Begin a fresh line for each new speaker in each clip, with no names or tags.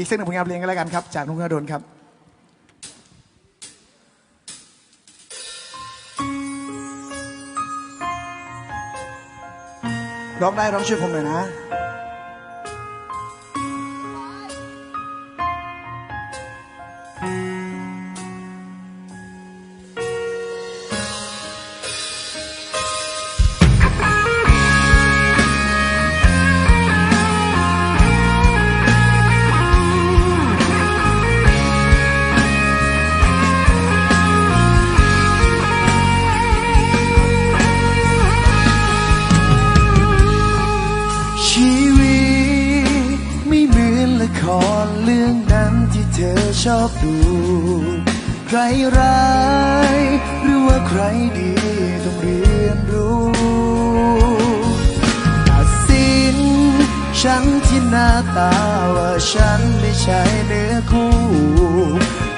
อีกสักหนึ่งผลงานเพลงกันแล้วกันครับ จากนุ่งกระโดนครับร้องได้ร้องช่วยผมหน่อยนะ ชอบดู ใครร้ายหรือว่าใครดีต้องเรียนรู้ตัดสินฉันที่หน้าตาว่าฉันไม่ใช่เนื้อคู่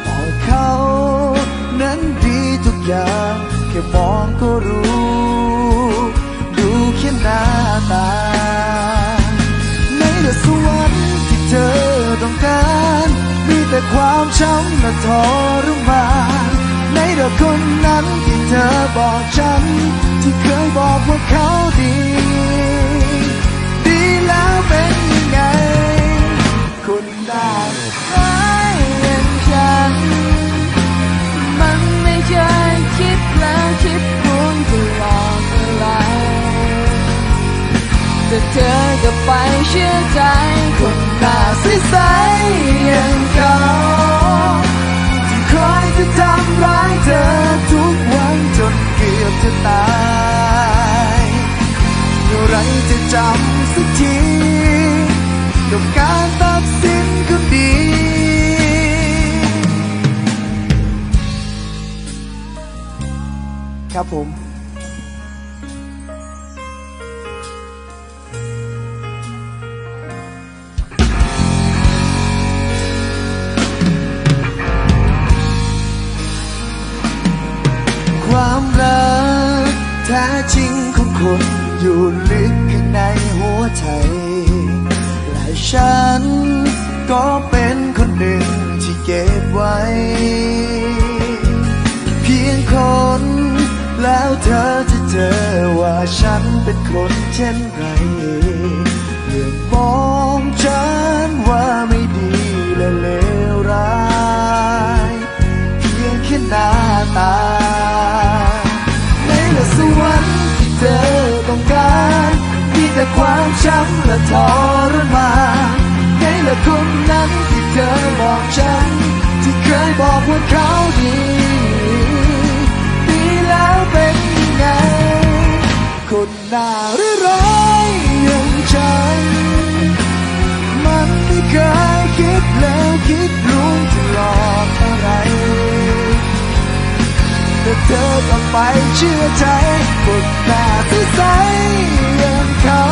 บอกเขานั้นดีทุกอย่างแค่มองก็รู้ ความช้ำและทรมานในเดือคนนั้นที่เธอบอกฉัน ที่เคยบอกว่าเขาดี ดีแล้วเป็นยังไงคนได้ร้ายอย่างฉัน
มันไม่เคยคิดแล้วคิดพวงจะหลอกอะไรแต่เธอก็ไปเชื่อใจคนหน้า
ใสๆอย่างเขา สักทีกับการตัดสินคนดีครับผมความรักแท้จริงของคนอยู่ลึกข้างใน น แล้วเธอจะเจอว่าฉันเป็นคนเช่นไรเรื่องมองฉันว่าไม่ดีและเลวร้าย เพียงแค่หน้าตา ในลกสวรรค์ที่เธอต้องการมีแต่ความช้ำและทรมานในลกคนนั้นที่เธอบอกฉัน ที่เคยบอกว่าเขา เธอก็ไปเชื่อใจคนหน้าที่ใสอย่างเขา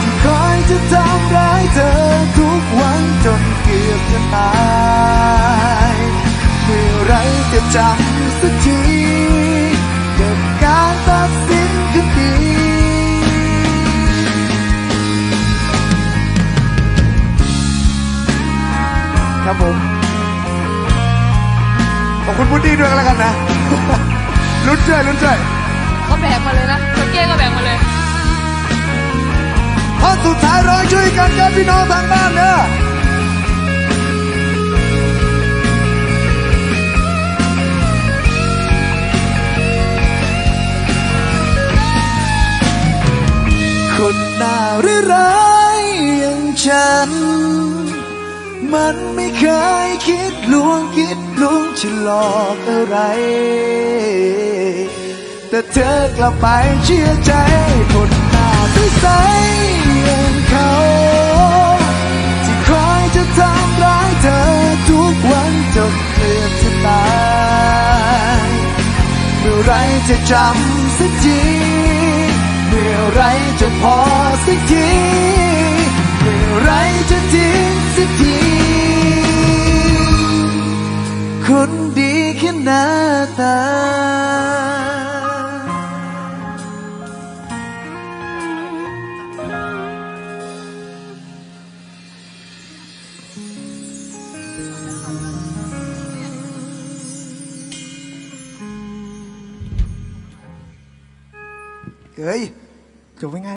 ที่คอยจะทำร้ายเธอทุกวันจนเกือบจะตายเมื่อไรจะจำสักทีกับการตัดสินคดีครับผม ขอบคุณพุดดี้ด้วยกันแล้วกันนะ ลุ้นใจลุ้นใจ
เขาแบกมาเลยนะเขาเก้ก็แบกมาเลย
ข้อสุดท้ายเราช่วยกันครับพี่น้องทางบ้านเนอะคนหน้าร้ายๆอย่างฉัน มันไม่เคยคิดลวงคิดลวงจะหลอกอะไร แต่เธอกลับไปเชื่อใจคนหน้าใสๆอย่างเขา ที่คอยจะทำร้ายเธอทุกวันจนเกือบจะตายเมื่อไรจะจำสักที เมื่อไรจะพอสักที เฮ้ยจบไปไง